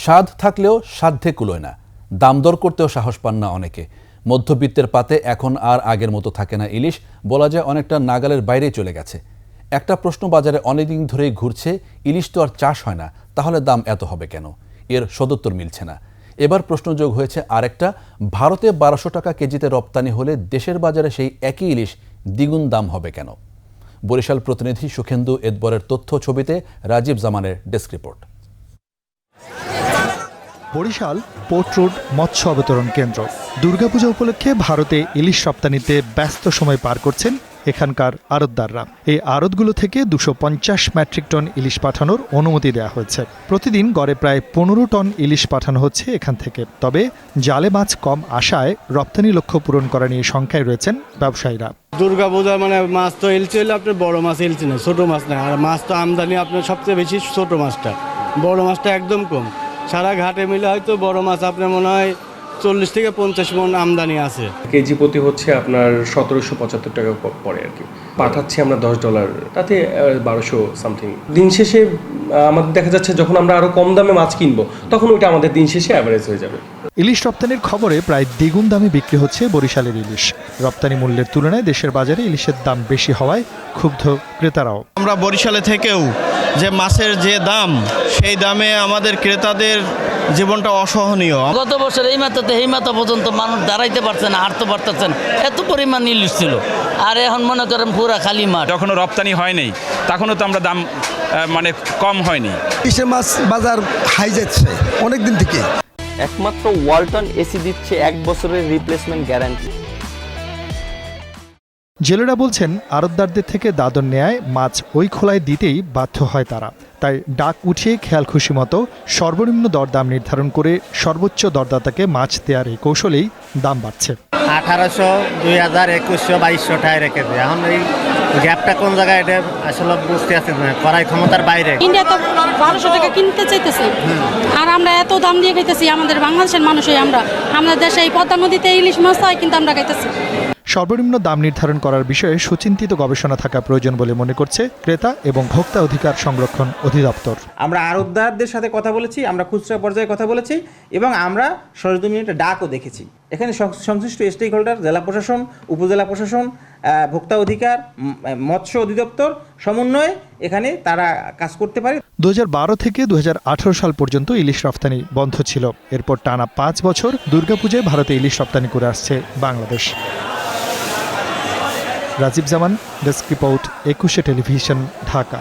স্বাদ থাকলেও সাধ্যে কুলোয় না। দাম দর করতেও সাহস পান না অনেকে। মধ্যবিত্তের পাতে এখন আর আগের মতো থাকে না ইলিশ, বলা যায় অনেকটা নাগালের বাইরে চলে গেছে। একটা প্রশ্ন বাজারে অনেকদিন ধরেই ঘুরছে, ইলিশ তো আর চাষ হয় না, তাহলে দাম এত হবে কেন? এর সদুত্তর মিলছে না। এবার প্রশ্নযোগ হয়েছে আরেকটা, ভারতে বারোশো টাকা কেজিতে রপ্তানি হলে দেশের বাজারে সেই একই ইলিশ দ্বিগুণ দাম হবে কেন? বরিশাল প্রতিনিধি সুখেন্দু এদবরের তথ্য ছবিতে Rajib জামানের desk report. Barishal port road মৎস্য অবতরণ কেন্দ্র। দুর্গাপূজা উপলক্ষে ভারতে ইলিশ রপ্তানিতে ব্যস্ত সময় পার করছেন এখানকার আড়তদাররা। এই আড়তগুলো থেকে দুশো মেট্রিক টন ইলিশ পাঠানোর অনুমতি দেওয়া হয়েছে। প্রতিদিন গড়ে প্রায় পনেরো টন ইলিশ পাঠানো হচ্ছে এখান থেকে। তবে জালে মাছ কম আসায় রপ্তানি লক্ষ্য পূরণ করা নিয়ে সংখ্যায় রয়েছেন ব্যবসায়ীরা। দুর্গা পূজা মানে মাছ তো এলচি হলে আপনার বড় মাছ এলচি না ছোটো মাছ না আর মাছ তো আমদানি আপনার সবচেয়ে বেশি ছোট মাছটা। বড় মাছটা একদম কম। সারা ঘাটে মিলে হয়তো বড় মাছ আপনার মনে হয় চল্লিশ থেকে পঞ্চাশ মন আমদানি আছে। কেজি প্রতি হচ্ছে আপনার সতেরোশো পঁচাত্তর টাকা পড়ে আর কি। পাঠাচ্ছি আমরা দশ ডলার তাতে বারোশো সামথিং দিন শেষে আমাদের দেখা যাচ্ছে যখন আমরা আরও কম দামে মাছ কিনবো তখন ওইটা আমাদের দিন শেষে অ্যাভারেজ হয়ে যাবে। ইলিশ রপ্তানির খবরে প্রায় দ্বিগুণ দামে বিক্রি হচ্ছে বরিশালের ইলিশ। রপ্তানি মূল্যের তুলনায় দেশের বাজারে ইলিশের দাম বেশি হওয়ায় ক্ষুব্ধ ক্রেতারাও। আমরা বরিশালে থেকেও যে মাছের যে দাম সেই দামে আমাদের ক্রেতাদের জীবনটা অসহনীয়। গত বছর এই মাথাতে এই মাথা পর্যন্ত মানুষ দাঁড়াইতে পারছে না হাঁটতে পারতেছেন এত পরিমাণ ইলিশ ছিল। আর এখন মনে করেন পুরা খালি মাঠ। যখনও রপ্তানি হয়নি তখনও তো আমরা দাম মানে কম হয়নি। ইলিশের মাছ বাজার হাই যাচ্ছে অনেক দিন থেকে? একমাত্র ওয়ালটন এসি দিচ্ছে এক বছরের রিপ্লেসমেন্ট গ্যারান্টি জেলেরা বলছেন আরতদারদের থেকে দাদন নেয় মাছ ওই খোলায় দিতেই বাধ্য হয় তারা। তাই ডাক উঠিয়ে খেয়াল খুশি মতো সর্বনিম্ন দরদাম নির্ধারণ করে সর্বোচ্চ দরদাতাকে মাছ দেওয়ার এই কৌশলেই দাম বাড়ছে। আঠারোশো দুই হাজার একুশশো বাইশশো টাকা রেখে দেয়। এখন এই গ্যাপটা কোন জায়গায় এটা আসলে বুঝতে পারছি না। করাই ক্ষমতার বাইরে। ইন্ডিয়া তো বারোশো টাকা কিনতে চাইতেছে। আর আমরা এত দাম দিয়ে খাইতেছি আমাদের বাংলাদেশের মানুষই আমরা। আমাদের দেশে এই পদ্মা নদীতে ইলিশ মাছ হয় কিন্তু আমরা খাইতেছি। সর্বনিম্ন দাম নির্ধারণ করার বিষয়ে সুচিন্তিত গবেষণা থাকা প্রয়োজন বলে মনে করছে ক্রেতা এবং ভোক্তা অধিকার সংরক্ষণ অধিদপ্তর। আমরা আড়তদারদের সাথে কথা বলেছি আমরা খুচরা পর্যায়ে কথা বলেছি এবং আমরা সরজমিনে ডাকও দেখেছি। এখানে সংশ্লিষ্ট স্টেক হোল্ডার জেলা প্রশাসন উপজেলা প্রশাসন ভোক্তা অধিকার মৎস্য অধিদপ্তর সমন্বয়ে এখানে তারা কাজ করতে পারে। দু হাজার বারো থেকে দু হাজার আঠারো সাল পর্যন্ত ইলিশ রফতানি বন্ধ ছিল। এরপর টানা পাঁচ বছর দুর্গাপূজায় ভারতে ইলিশ রপ্তানি করে আসছে Bangladesh. Rajib Zaman desk report Ekushey television Dhaka.